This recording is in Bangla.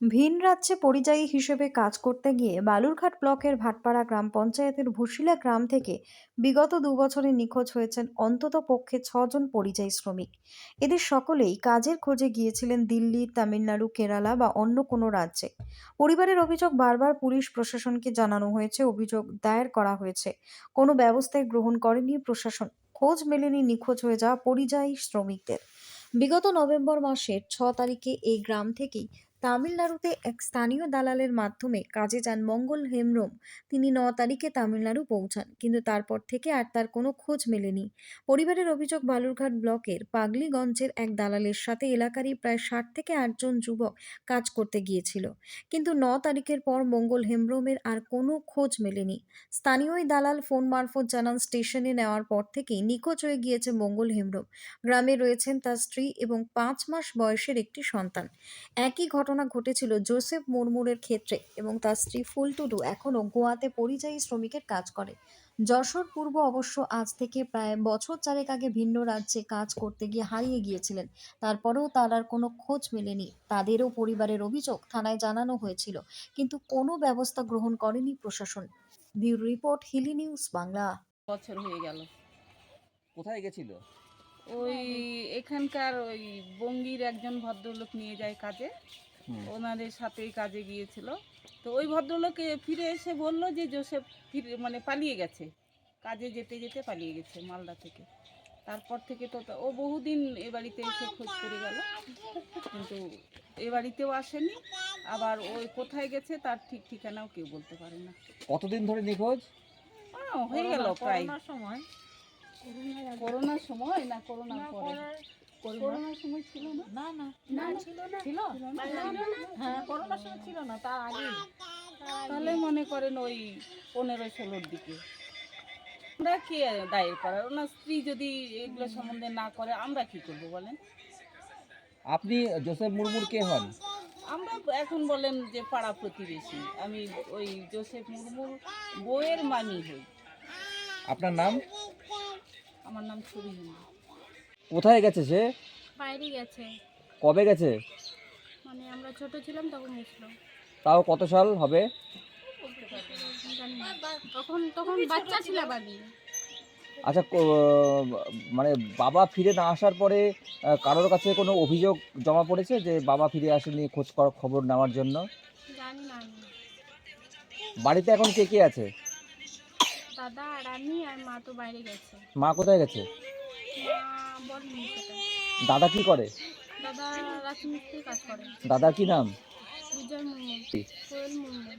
ভিন রাজ্যে পরিযায়ী হিসেবে কাজ করতে গিয়ে বালুরঘাট ব্লকের ভাটপাড়া গ্রাম পঞ্চায়েতের ভুশিলা গ্রাম থেকে বিগত দু বছরে নিখোঁজ হয়েছেন অন্তত পক্ষে ছজন পরিযায়ী শ্রমিক। এদের সকলেই কাজের খোঁজে গিয়েছিলেন দিল্লি, তামিলনাড়ু, কেরালা বা অন্য কোনো রাজ্যে। পরিবারের অভিযোগ বারবার পুলিশ প্রশাসনকে জানানো হয়েছে, অভিযোগ দায়ের করা হয়েছে। কোনো ব্যবস্থায় গ্রহণ করেনি প্রশাসন। খোঁজ মেলেনি নিখোঁজ হয়ে যাওয়া পরিযায়ী শ্রমিকদের। বিগত নভেম্বর মাসের ছ তারিখে এই গ্রাম থেকেই তামিলনাড়ুতে এক স্থানীয় দালালের মাধ্যমে কাজে যান মঙ্গল হেমব্রম। তিনি ন তারিখে তামিলনাড়ু পৌঁছান, কিন্তু তারপর থেকে আর তার কোনো খোঁজ মেলেনি। পরিবারের অভিযোগ, বালুরঘাট ব্লকের পাগলিগঞ্জের এক দালালের সাথে এলাকারই প্রায় ষাট থেকে আটজন যুবক কাজ করতে গিয়েছিল। কিন্তু ন তারিখের পর মঙ্গল হেমব্রমের আর কোনো খোঁজ মেলেনি। স্থানীয় দালাল ফোন মারফত জানান, স্টেশনে নেওয়ার পর থেকেই নিখোঁজ হয়ে গিয়েছে মঙ্গল হেমব্রম। গ্রামে রয়েছেন তার স্ত্রী এবং পাঁচ মাস বয়সের একটি সন্তান। একই ঘটনা ঘটেছিল জোসেফ মুরমুরের ক্ষেত্রে এবং তার স্ত্রী ফুলটুডু এখনও গোয়াতে পরিযায়ী শ্রমিকের কাজ করে। যশোর পূর্ব অবশ্য আজ থেকে প্রায় বছর চারেক আগে ভিন্ন রাজ্যে কাজ করতে গিয়ে হারিয়ে গিয়েছিলেন। তারপরেও তার আর কোনো খোঁজ মেলেনি। তাদেরও পরিবারের অভিযোগ থানায় জানানো হয়েছিল কিন্তু কোনো ব্যবস্থা গ্রহণ করেনি প্রশাসন। Bureau report Hili news Bangla. বছর হয়ে গেল। কোথায় গেছিল? ওই এখানকার ওই বঙ্গির একজন ভদ্রলোক নিয়ে যায় কাজে। ওনাদের সাথেই কাজে গিয়েছিল। তো ওই ভদ্রলোকে ফিরে এসে বলল যে জোসেফ ফিরে মানে পালিয়ে গেছে। কাজে যেতে যেতে পালিয়ে গেছে মালদা থেকে। তারপর থেকে তো ও বহুদিন এ বাড়িতে এসে খোঁজ করে গেল। কিন্তু এ বাড়িতেও আসেনি। আবার ওই কোথায় গেছে তার ঠিক ঠিকানাও কেউ বলতে পারে না। কতদিন ধরে নিখোঁজ? হয়ে গেল প্রায়। সময়। করোনার সময় না করোনার পরে? করোনার সময় ছিল না? না না। না ছিল না। ছিল? হ্যাঁ করোনার সময় ছিল না তার আগে। তাহলে মনে করেন ওই পনেরো ষোলোর দিকে। আমরা কে দায়ের করার ওনার স্ত্রী যদি এগুলো সম্বন্ধে না করে আমরা কি করব বলেন? আপনি জোসেফ মুরমুর কে হন? আমরা এখন বলেন যে পাড়া প্রতিবেশী। আমি ওই জোসেফ মুর্মুর বইয়ের মানি হই। আপনার নাম? আমার নাম ছবি হিন্দু কোথায় গেছে সে? বাইরে গেছে। কবে গেছে? মানে আমরা ছোট ছিলাম তখন গেছিল। তাও কত সাল হবে? জানি না। তখন তখন বাচ্চা ছিল বাড়ি। আচ্ছা কো- মানে বাবা ফিরে না আসার পরে আহ, কারোর কাছে কোনো অভিযোগ জমা পড়েছে যে বাবা ফিরে আসেনি খোঁজ করার খবর নেওয়ার জন্য? জানি না আমি। বাড়িতে এখন কে কে আছে? দাদা আর আমি আর মা তো বাইরে গেছে। মা কোথায় গেছে? দাদা কি করে? দাদা রাজমিস্ত্রির কাজ করে। দাদা কি নাম? বিজয় মণ্ডল। কোয়েল মুর্মু